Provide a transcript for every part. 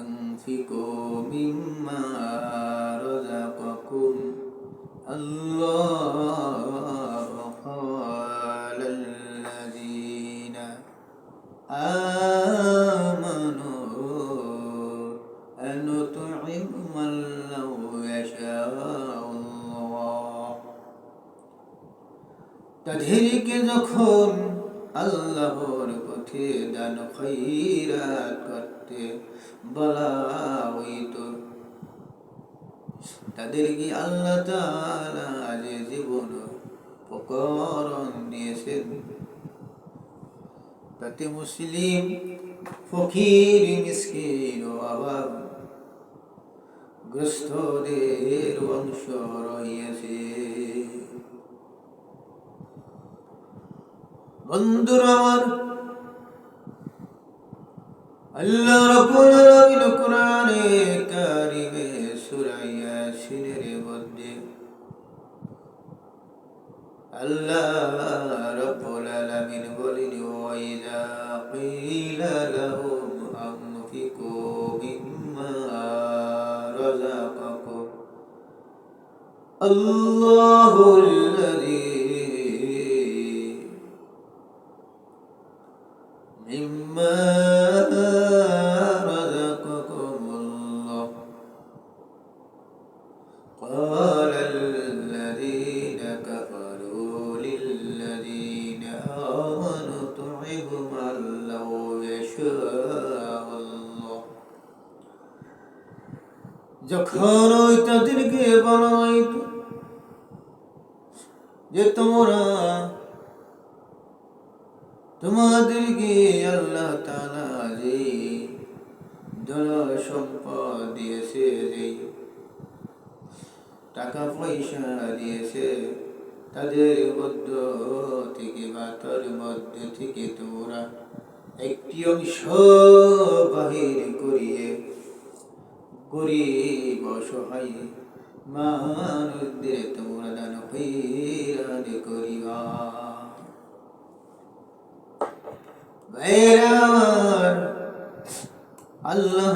أنفقوا مما رزقكم الله قال الذين آمنوا أن نطعم من لو يشاء الله তাদেরকে যখন আল্লাহর পথে দান খৈরাত করতে বলা হইত। তাদেরকে আল্লাহ তাআলা যে জীবন উপকরণ দিয়েছেন? তাতে মুসলিম, ফকির, মিসকিন অভাব গ্রস্তদের অংশ রহিয়াছে বন্ধুরা আমার আল্লাহ রাব্বুল আলামিন কোরআনে কারিমে সূরা ইয়াসিনের মধ্যে আল্লাহ রাব্বুল আলামিন বলেন ওয়া ইযা কিলা লাহুম আনফিকু মিম্মা রাযাকাকুম আল্লাহু قال الذين كفروا للذين آمنوا طعم من لو يشاء الله যখন ওই তাদেরকে বলা হইত যে তোমরা তোমাদেরকে আল্লাহ তাআলা যে ধন সম্পদ দিয়েছে। তাদের থেকে তার থেকে তোমরা একটি অংশ বাহির করিয়ে গরিব, অসহায় মানুষদের তোমরা দান করিবা। ভাইরার আল্লাহ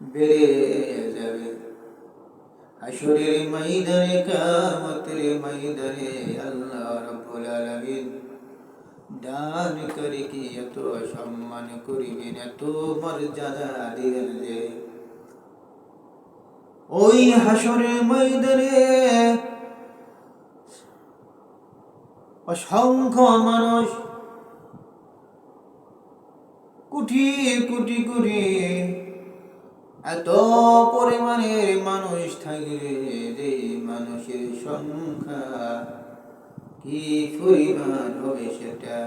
বেড়ে যাবে। হাসরের ময়দানে কামতের ময়দানে আল্লাহ রাব্বুল আলামিন দানকারীকে এত সম্মান করিবেন, এত মর্যাদা দিবেন যে ওই হাসরের ময়দানে অসংখ্য মানুষ কোটি কোটি করে এত পরিমাণের মানুষ থাকবে যে মানুষের সংখ্যা কি পরিমাণ হবে সেটা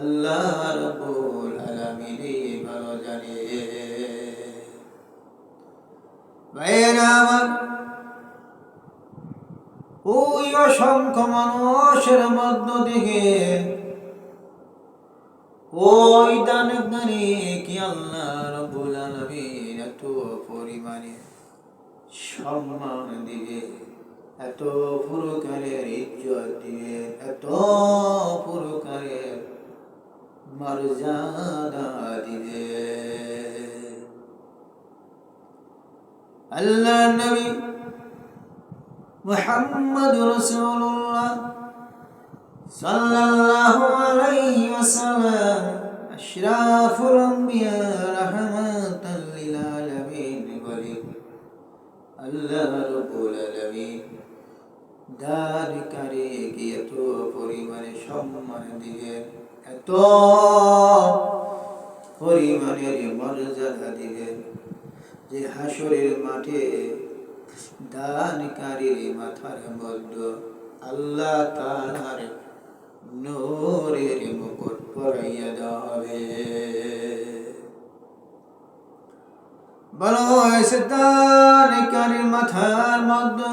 আল্লাহ রব্বুল আলামিনই ভালো জানে। ভাইয়েরা আমার, ওই অসংখ্য মানুষের মধ্য থেকে ওই দানে দানে কি আল্লাহ রব্বুল আলামিন এত পরিমাণে সম্মান দিয়ে এত প্রকারের ইজ্জত দিয়ে এত প্রকারের মর্যাদা দিলে আল্লাহ নবী মুহাম্মদ রাসূলুল্লাহ সাল্লাল্লাহু আলাইহি ওয়াসাল্লাম, আশরাফুল আম্বিয়া রাহমাতাল লিল আলামিন বলে আল্লাহ রাব্বুল আলামিন দারকারে কি এত পরিমাণে সম্মান দিলেন, এত পরিমাণের মর্যাদা দিলেন যে হাসরের মাঠে দানকারীর মাথার মধ্য আল্লাহ তার নূরের মুকুট পরাইয়া দেওয়া হবে বলো মাথার মধ্যে?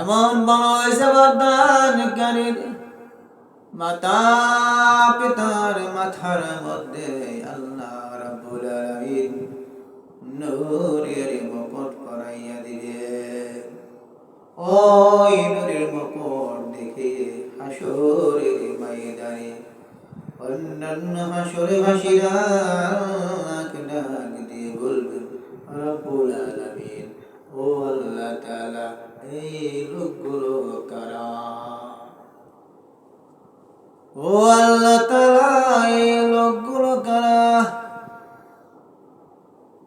এমন বদানকারীর মাতা পিতার মাথার মধ্যে? আল্লাহ রাব্বুল আলামিন নূরের মুকুট পরাইয়া দিলে ওই নূরের মুকুট দেখে হাসরের ময়দানে। অন্যান্য হাসরে ভাসিরা ডাক দিয়ে বলবেন রব্বুল আলামিন, ও আল্লাহ তাআলা, এই লোকগুলো কারা? ও আল্লাহ তাআলা এই লোকগুলো কারা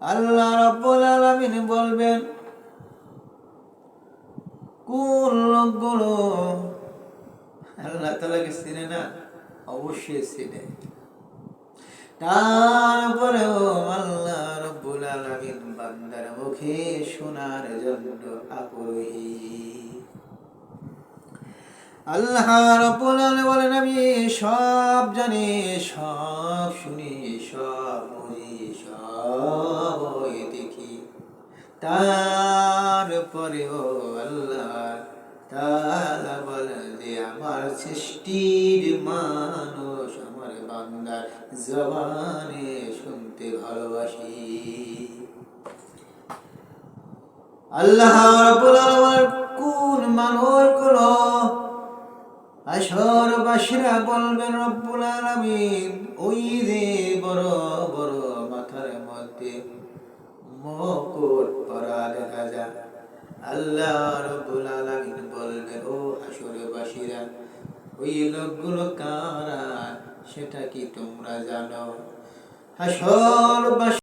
আল্লাহ রব্বুল আলামিন বলবেন কোন লোকগুলো তাআলাকে চিনে না? অবশ্যই চিনে তারপরেও আল্লাহ রব্বুল বান্দার মুখে শোনার জন্য আগ্রহী আল্লাহ রব্বুল আলামিন বলেন আমি সব জানি, সব শুনি, সব বুঝি সব দেখি। তারপরেও আল্লাহ তাআলা বলেন যে আমার সৃষ্টির মানুষ, আমার বান্দার জবানে শুনতে ভালোবাসি। আল্লাহ রাব্বুল আলামিন কোন মানুষগুলো আসরবাসীরা বলবেন রব্বুল আলামিন, ওই যে বড় বড় মাথার মধ্যে মুকুট পরা দেখা যায়। আল্লাহ রব্বুল আলামিন বলবেন ও আসরবাসীরা ওই লোকগুলো কারা সেটা কি তোমরা জানো? হাসরবাসী